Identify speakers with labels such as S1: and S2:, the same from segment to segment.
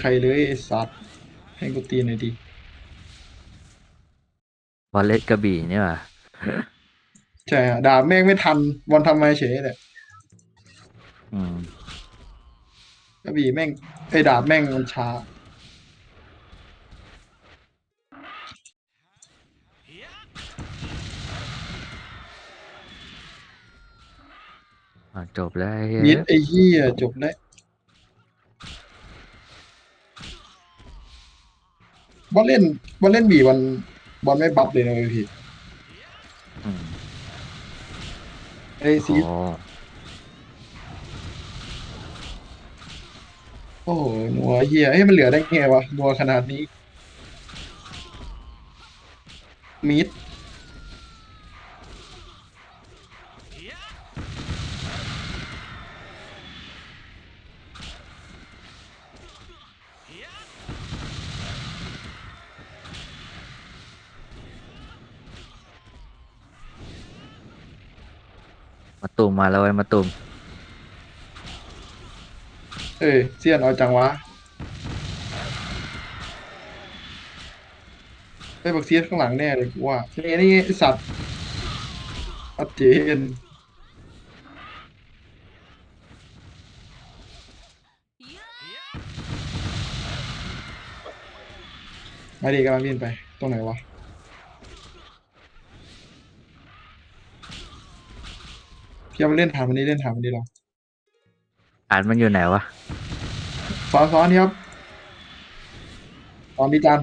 S1: ใครเลยไอ้สัตว์ให้กูตีหน่อยดิ
S2: วอลเล็ตกระบี่นี่หว่า
S1: ใช่อะดาบแม่งไม่ทันบอลทำมาเฉยเลย
S2: อืม
S1: กระบี่แม่งไอ้ดาบแม่งมันช้า
S2: อะจบแล้วไอ้เหี้ย
S1: มิดไอ้เหี้ยจบแล้ว บอลเล่นบอลเล่นบีบอลบอลไม่บัฟเลยนะเว้ยพี่
S2: อืม
S1: ไอ้ซี
S2: โอ้
S1: โอ้โหนัวเหี้ยเฮ้ยมันเหลือได้ไงวะนัวขนาดนี้มิด
S2: มาตุ่มมาแล้วไอ้ยมาตุ่ม
S1: เอ้ยเสียนเอาจังวะไอ้บักเซียนข้างหลังแน่เลยกูว่านี่นี่ไอ้สัตว์อัดเจนมาดีกำลังบินไป ตรงไหนวะ พี่เอามาเล่นถามวันนี้เล่นถามวันนี้เรา
S2: อ่านมันอยู่ไหนวะ
S1: ซ้อนซ้อนนี่ครับตอนดีจาน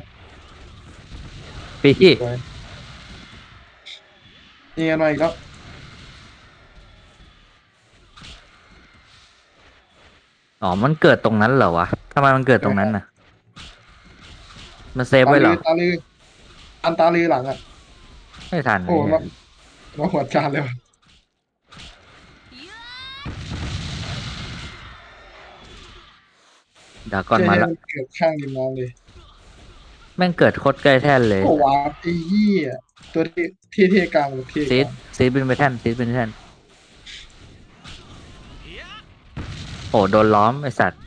S2: พี่
S1: สวยนี่กันมาอีกแล้ว
S2: อ๋อมันเกิดตรงนั้นเหรอวะทำไมมันเกิดตรงนั้นน่ะ มันเซฟ
S1: ตา
S2: ไว้เหร
S1: ลื
S2: อ
S1: อตาลืออันตาลือหลังอะ
S2: ไม่ทัน
S1: โอ้
S2: ไอ้
S1: มา
S2: เหี้ย
S1: มาหัวจานเลยวะ
S2: ดราก่อนมาละ
S1: เกิดข้างริมน้ำเลย
S2: แม่งเกิดโคตรใกล้แท่นเลย
S1: โอ้วาร์ปไอ้เหี้ยตัวที่ที่เทกลางหรือเทก
S2: ซีด
S1: ลาง
S2: ซีดเป็นไปแท่นซีดเป็นแท่นโอ้โดนล้อมไอสัตว์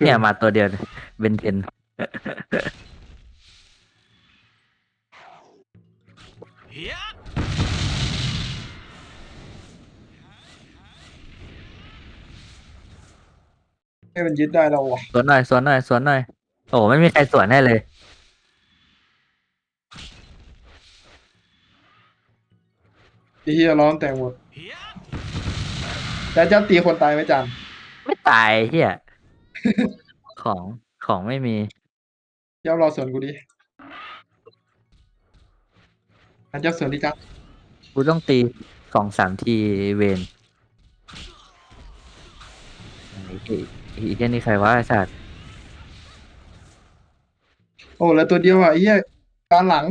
S2: เนี่ยมาตัวเดียวเบนเทน
S1: ให้มันยึดได้แล้ววะ
S2: สวนหน่อยสวนหน่อยสวนหน่อย โอ้ไม่มีใครสวนให้เลย
S1: ไอ้เหี้ยร้อนแต่งหมดแล้วจะตีคนตายไหมจาน
S2: ไม่ตายเฮียของของไม่มี
S1: ย่อมรอสวนกูดิอันเจ้าสวนดิจ้า
S2: กูต้องตีสองสามทีเวนไอ้ที่ไอ้ที่นี่ใครวะไอ้สัตว์
S1: โอ้แล้วตัวเดียวอะไอ้เหี้ยการหลัง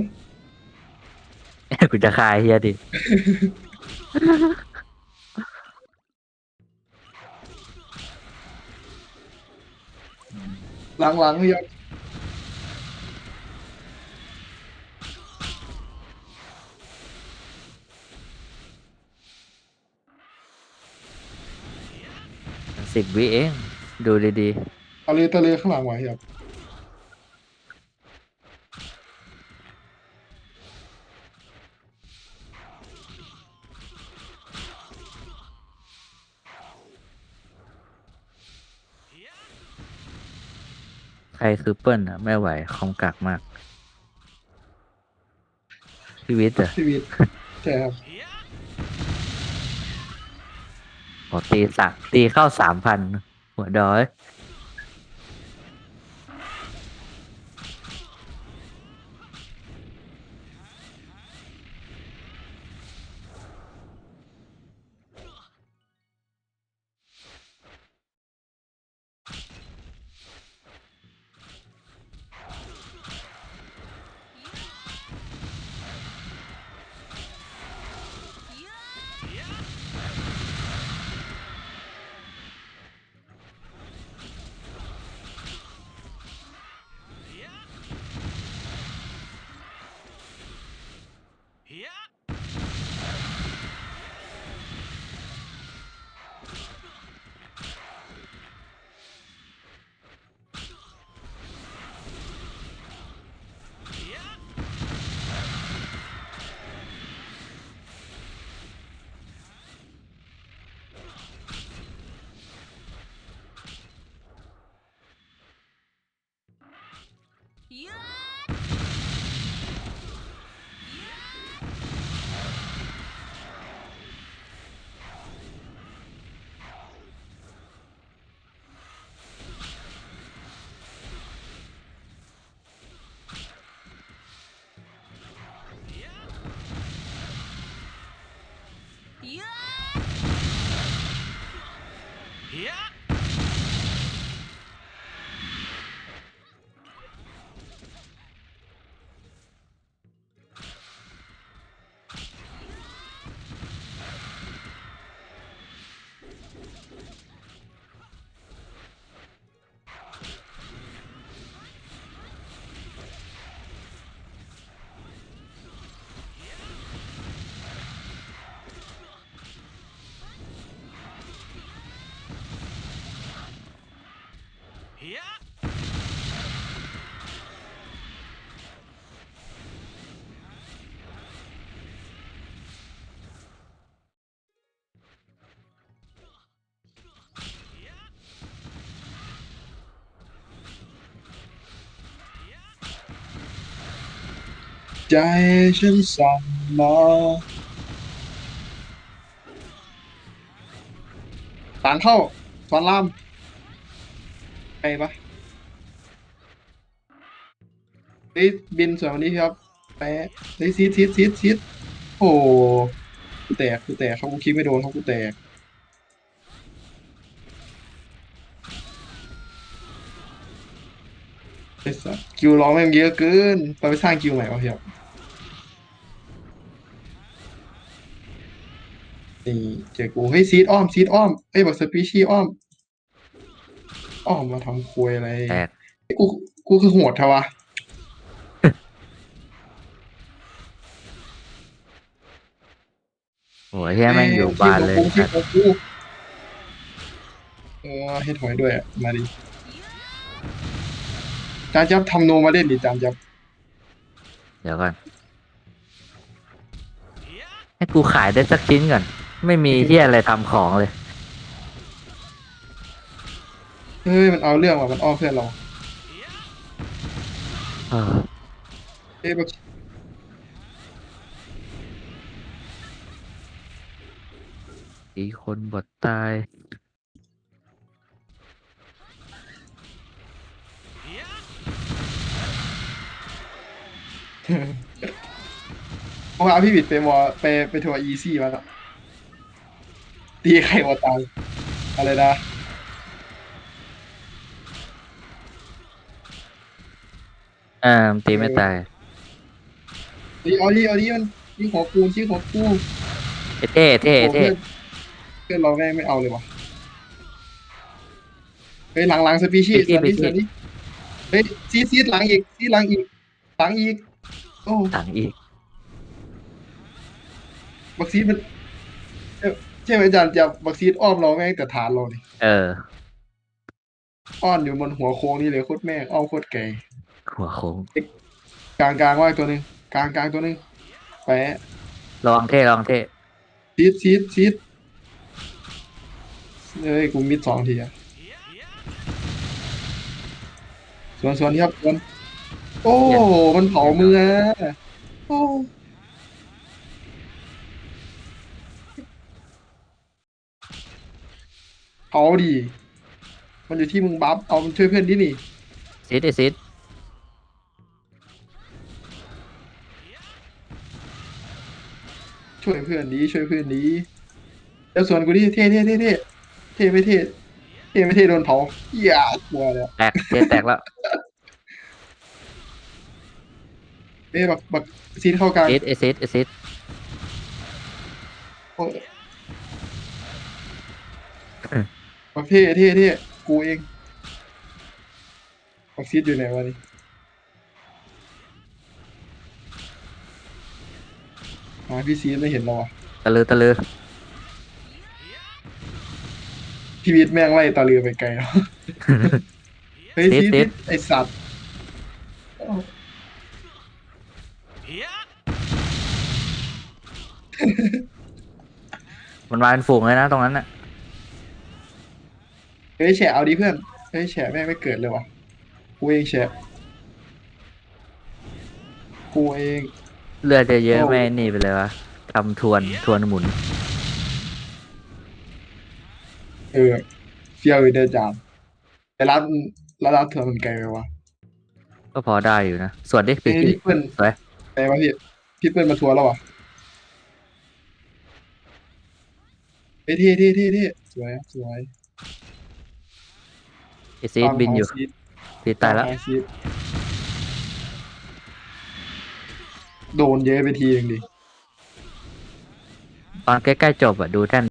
S2: กูจะคายเฮียดิ
S1: หลังหลังๆยอด
S2: สิบวิเอง ดูดี
S1: ตะลือตะลือข้างหลังไว้ครับ
S2: ๆ ใครคือเปิ้ลอะ ไม่ไหวคอมกักมาก ชีวิตอะ
S1: ชีวิตใช่ครับ
S2: โอตีสักตีเข้าสามพัน หัว
S1: ใจฉันสั่นมาสารเข้าสอนรามไปปะเฮ้ยบินสวยวันนี้ครับแปะเฮ้ยซีดซีดซีดซีดโอ้กูแตกกูแตกเขากูคิดไม่โดนเขากูแตกไอ้สัสคิวร้องแม่งเยอะเกินเราไปสร้างคิวใหม่วะเพีย บนี่เจอกูเฮ้ยซีดอ้อมซีดอ้อมเอ้ยบอกสปีชีอ้อม อ้อมมาทำควยอะไร
S2: แตก
S1: เอ้ยกูกูคือโหดทวะ
S2: โอ้ยเฮียแม่งอยู่บ้านเลย
S1: ที่
S2: สั
S1: ข
S2: ต
S1: อง
S2: ว์
S1: กูเออให้ถอยด้วยอะมาดิจานจับทำโนมาเล่นดิจานจับ
S2: เดี๋ยวก่อน ให้กูขายได้สักชิ้นก่อน ไม่มีเฮียอะไรทำของเลย
S1: เฮ้ยมันเอาเรื่องว่ะมันอ้อมเพื่อนเรา
S2: เออ
S1: เอ้ยแบบ
S2: อีคนบดตาย
S1: เพราะว่าพี่บิดไปวอไปไปทัวร์อีซี่มาแล้ว ตีใครวอตายอะไรนะ
S2: อ่าตีไม่ตาย
S1: ตีเอาดิเอาดิมันชี้ของกูชี้ของกู
S2: เท่เท่
S1: โอ้
S2: เท่
S1: เพื่อนเพื่อนเราแม่งไม่เอาเลยวะเฮ้ยหลังหลังสปีชีส์สวัสดีสวัสดีเฮ้ยซีดซีดหลังอีกซีดหลังอีกหลังอีกโอ้
S2: ต่างอีก
S1: บักซีดมันเอ้ย ใช่ไหมอาจารย์จะบักซีดอ้อมเราแม่งแต่ฐานเรานี่
S2: เออ
S1: อ้อนอยู่บนหัวโค้งนี่เลยโคตรแม่งอ้อมโคตรไก่
S2: หัวโค้ง
S1: กลางกลางว่างตัวหนึ่งกลางกลางตัวหนึ่งแปะ
S2: ลองเท่ลองเท่
S1: ซีดซีดซีดเอ้ยกูมิดสองทีอะส่วนส่วนนี้ครับส่วนโอ้ มันเผามืออะโอ้ เผาดีมันอยู่ที่มึงบัฟเอามันช่วยเพื่อนดินี่
S2: ซิดไอซิด
S1: ช่วยเพื่อนดีช่วยเพื่อนดีแล้วส่วนกูดิเท่เท่เท่เท่เท่ไม่เท่เท่ไม่เท่โดนเผาอย่ากลัวแล้ว
S2: แตกเท่แตกแล้ว
S1: เอ้ยบักบักซีนเข้ากลาง
S2: ซิดไอซิดไอซิด
S1: โอ้ ยบักเท่เท่เท่กูเองบักซีดอยู่ไหนวะนี่หาพี่ซีดไม่เห็นเราอะ
S2: ตะลือตะลือ
S1: พี่วิทย์แม่งไล่ตาเรือไปไกลแล้วเฮ้ย
S2: ซีด
S1: ซีด
S2: ซี
S1: ซี
S2: ด
S1: ดไอสัตว์
S2: มันมาเป็นฝูงเลยนะตรงนั้นน่ะ
S1: เฮ้ยแฉะเอาดิเพื่อน เฮ้ยแฉะแม่งไม่เกิดเลยว่ะกูเองแฉะกูเอง
S2: เลือดจะเยอะ
S1: โอ้
S2: ไม่นี่ไปเลยวะทำทวนทวนหมุน
S1: เออเฟี้ยวอยู่เดินจามแต่ร้านร้านร้านเถื่อนมันไกลไปวะ
S2: ก็พอได้อยู่นะ ส่วนที่
S1: เฮ้
S2: ปี
S1: ยพี่เปิ้ล
S2: สวย
S1: ไปวะพี่พี่เปิ้ลมาทัวร์แล้ววะเฮ้ยเท่เท่เท่เท่สวยครับสวย
S2: ไอซีดบินอยู่
S1: ซีด
S2: ซีดตายแล้ว
S1: ซีดโดนเยอะไปทีหนึงดิ
S2: ตอนใกล้ ๆ จบอะดูแท่น